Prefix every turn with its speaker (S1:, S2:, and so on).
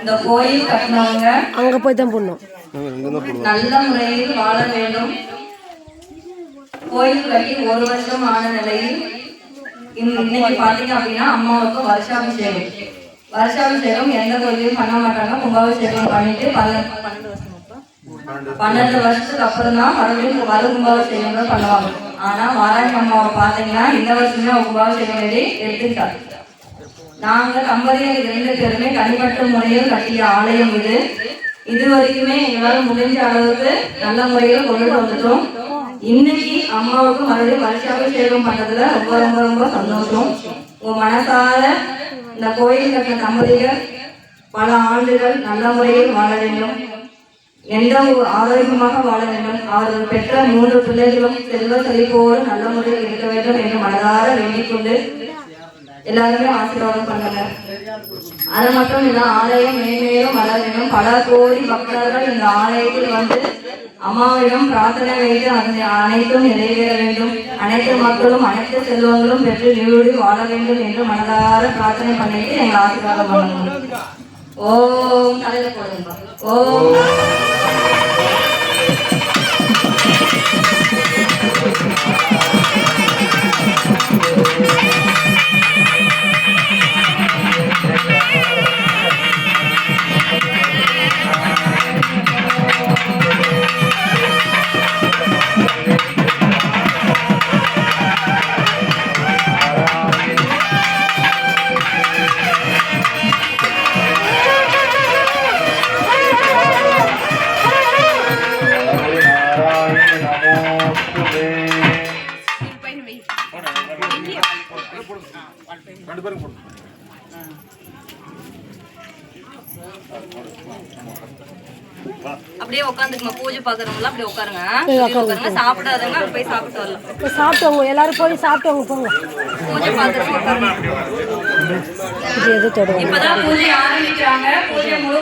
S1: இந்த கோயில் கட்டினவங்க
S2: அங்கே போய் தான் போடணும்.
S1: நல்ல முறையில் வாழ வேண்டும். கோயில் கட்டி ஒரு வருஷம் ஆன நிலையில் இன்ன- இன்னைக்கு பாத்தீங்க அப்படின்னா அம்மாவுக்கு வருஷாபிஷேகம். வருஷாபிஷேகம் எந்த கோயிலையும் பண்ண மாட்டாங்க. கும்பாபிஷேகம் பண்ணிட்டு பன்ன- பன்னெண்டு வருஷம் அப்ப? பன்னெண்டு வருஷத்துக்கு அப்புறம் தான் மறுபடியும் வரும் கும்பாபிஷேகங்கள் பண்ணுவாங்க. ஆனா வாராகி அம்மாவை பாத்தீங்கன்னா இந்த வருஷமே அவங்க கும்பாபிஷேகம் எழுதி எடுத்துட்டாங்க நாங்கள் தம்பதியர் இரண்டு பேருமே தனிப்பட்ட முறையில் கட்டிய ஆலயம் இது. இது வரைக்குமே முடிஞ்ச அளவுக்கு நல்ல முறையில் கொண்டு வந்துட்டோம். இன்னைக்கு அம்மாவுக்கு மறுபடியும் வருஷாபிஷேகம் பண்ணதுல ரொம்ப ரொம்ப ரொம்ப சந்தோஷம். உங்க மனசார இந்த கோயில் கட்டின தம்பதிகள் பல ஆண்டுகள் நல்ல முறையில் வாழ வேண்டும். எந்த ஒரு ஆரோக்கியமாக வாழ வேண்டும். அவர்கள் பெற்ற மூன்று பிள்ளைகளும் செல்வ செழிப்போடு நல்ல முறையில் இருக்க வேண்டும் என்று மனதார வேண்டிக் கொண்டு எல்லாருமே ஆசீர்வாதம் பண்ணுங்க. அது மட்டும் இல்ல ஆலயம் மேன்மேலும் வளரணும். பல கோடி பக்தர்கள் இந்த ஆலயத்தில் வந்து அம்மாவிடம் பிரார்த்தனை வைத்து அது அனைத்தும் நிறைவேற வேண்டும். அனைத்து மக்களும் அனைத்து செல்வங்களும் பெற்று நீடு வாழ வேண்டும் என்று மனதார பிரார்த்தனை பண்ணிட்டு எங்களை ஆசீர்வாதம் பண்ணணும் ஓம் தலையில போடுங்க. ஓம். அப்படியே உட்காந்துக்குமா பூஜை பாக்குறவங்க அப்படியே உட்காருங்க உட்காருங்க சாப்பிடாதவங்க போய் சாப்பிட்டு வரலாம்.
S2: சாப்பிட்டவங்க எல்லாரும் போய் சாப்பிட்டவங்க போங்க.
S1: பூஜை பாக்குறவங்க உட்காருங்க இப்பதான் பூஜை ஆரம்பிக்கிறாங்க. பூஜை முழு